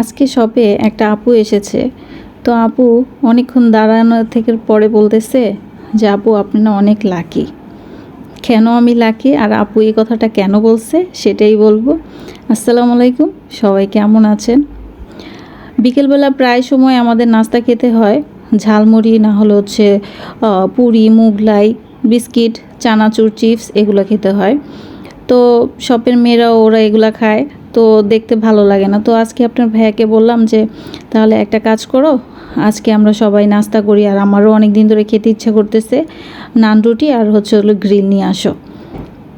আজকে শপে একটা আপু এসেছে। তো আপু অনেকক্ষণ দাঁড়ানো থেকে পরে বলতেছে যে, আপু, আপনি না অনেক লাকি। কেন আমি লাকি? আর আপু এই কথাটা কেন বলছে? সেটাই বলব। আসসালামু আলাইকুম, সবাই কেমন আছেন? বিকেলবেলা প্রায় সময় আমাদের নাস্তা খেতে হয়। ঝালমুড়ি না হলে হচ্ছে পুরি, মুগলাই, বিস্কিট, চানাচুর, চিপস এগুলো খেতে হয়। তো শপের মেয়েরাও ওরা এগুলা খায়। তো দেখতে ভালো লাগে না। তো আজকে আপনার ভাইয়াকে বললাম যে তাহলে একটা কাজ করো আজকে আমরা সবাই নাস্তা করি। আর আমারও অনেক দিন ধরে খেতে ইচ্ছা করতেছে নান রুটি আর হচ্ছে হলো গ্রিল নিয়ে আসো।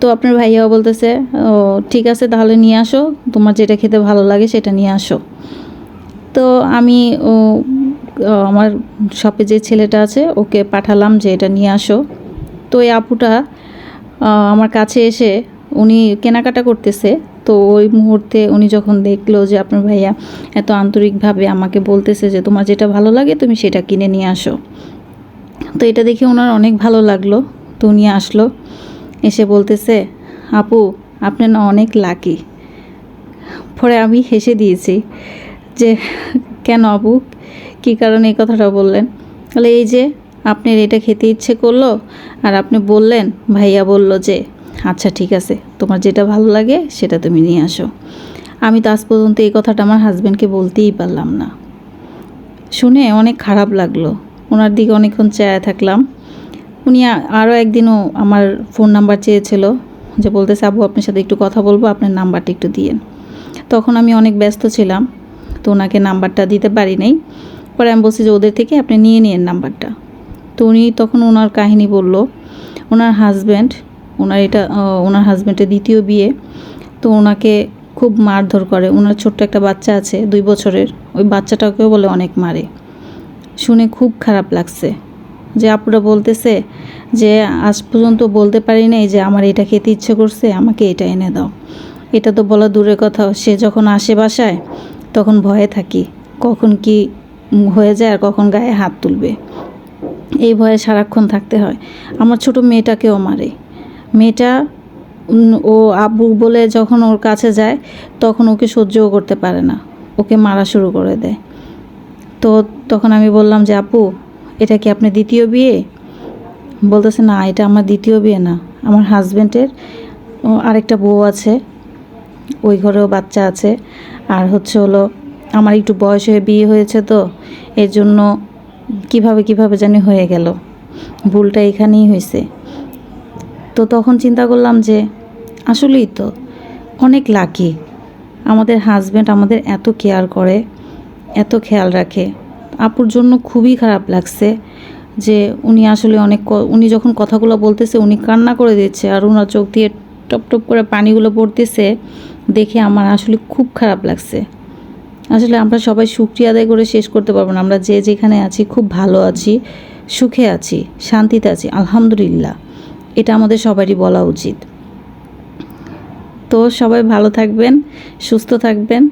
তো আপনার ভাইয়াও বলতেছে ও ঠিক আছে তাহলে নিয়ে আসো। তোমার যেটা খেতে ভালো লাগে সেটা নিয়ে আসো। তো আমি ও, আমার শপে যে ছেলেটা আছে ওকে পাঠালাম যে এটা নিয়ে আসো। তো এই আপুটা আমার কাছে এসে উনি কেনাকাটা করতেছে। তো ওই মুহূর্তে উনি যখন দেখল যে আপনার ভাইয়া এত আন্তরিকভাবে আমাকে বলতেছে যে তোমার যেটা ভালো লাগে তুমি সেটা কিনে নিয়ে আসো। তো এটা দেখে ওনার অনেক ভালো লাগল। তো উনি আসলো, এসে বলতেছে, আপু আপনি না অনেক লাকি পরে আমি হেসে দিয়েছি যে, কেন আপু? কী কারণে এই কথাটা বললেন? তাহলে এই যে, আপনার এটা খেতে ইচ্ছে করল আর আপনি বললেন। ভাইয়া বলল যে আচ্ছা ঠিক আছে। তোমার যেটা ভালো লাগে সেটা তুমি নিয়ে আসো। আমি তো আজ পর্যন্ত এই কথাটা আমার হাজব্যান্ডকে বলতেই পারলাম না। শুনে অনেক খারাপ লাগল। ওনার দিকে অনেকক্ষণ চেয়ে থাকলাম। উনি আরও একদিনও আমার ফোন নাম্বার চেয়েছিল যে বলতেছে, আবু, আপনার সাথে একটু কথা বলব, আপনার নাম্বারটা একটু দিয়েন। তখন আমি অনেক ব্যস্ত ছিলাম, তো ওনাকে নাম্বারটা দিতে পারি নাই। পরে আমি বলছি যে, ওদের থেকে আপনি নিয়ে নিন নাম্বারটা তো উনি তখন ওনার কাহিনী বলল, ওনার হাজব্যান্ড ওনার এটা ওনার হাজব্যান্ডের দ্বিতীয় বিয়ে। তো ওনাকে খুব মারধর করে। ওনার ছোট্ট একটা বাচ্চা আছে, দুই বছরের। ওই বাচ্চাটাকেও বলে অনেক মারে। শুনে খুব খারাপ লাগছে। যে আপুরা বলতেছে যে, আজ পর্যন্ত বলতে পারি নাই যে আমার এটা খেতে ইচ্ছে করছে, আমাকে এটা এনে দাও। এটা তো বলা দূরের কথা। সে যখন আসে বাসায়, তখন ভয়ে থাকি। কখন কি হয়ে যায় আর কখন গায়ে হাত তুলবে। এই ভয়ে সারাক্ষণ থাকতে হয়। আমার ছোট মেয়েটাকেও মারে। মেয়েটা ও আব্বু বলে যখন ওর কাছে যায়, তখন ওকে সহ্যও করতে পারে না। ওকে মারা শুরু করে দেয়। তো তখন আমি বললাম যে আপু এটা কি আপনার দ্বিতীয় বিয়ে? বলতেছে, না, এটা আমার দ্বিতীয় বিয়ে না। আমার হাজব্যান্ডের আরেকটা বউ আছে, ওই ঘরেও বাচ্চা আছে। আর হচ্ছে হলো, আমার একটু বয়স হয়ে বিয়ে হয়েছে তো, এর জন্য কীভাবে কীভাবে জানি হয়ে গেল। ভুলটা এখানেই হয়েছে তো তখন চিন্তা করলাম যে আসলেই তো অনেক লাকি আমাদের হাজব্যান্ড আমাদের এত কেয়ার করে, এত খেয়াল রাখে। আপুর জন্য খুবই খারাপ লাগছে যে উনি আসলে অনেক উনি যখন কথাগুলো বলতেছে উনি কান্না করে দিচ্ছে আর ওনার চোখ দিয়ে টপ টপ করে পানিগুলো পড়তেছে দেখে আমার আসলে খুব খারাপ লাগছে। আসলে আমরা সবাই সুক্রিয়া আদায় করে শেষ করতে পারব না। আমরা যে যেখানে আছি খুব ভালো আছি, সুখে আছি, শান্তিতে আছি, আলহামদুলিল্লাহ। এটা আমাদের সবারই বলা উচিত। তো সবাই ভালো থাকবেন সুস্থ থাকবেন।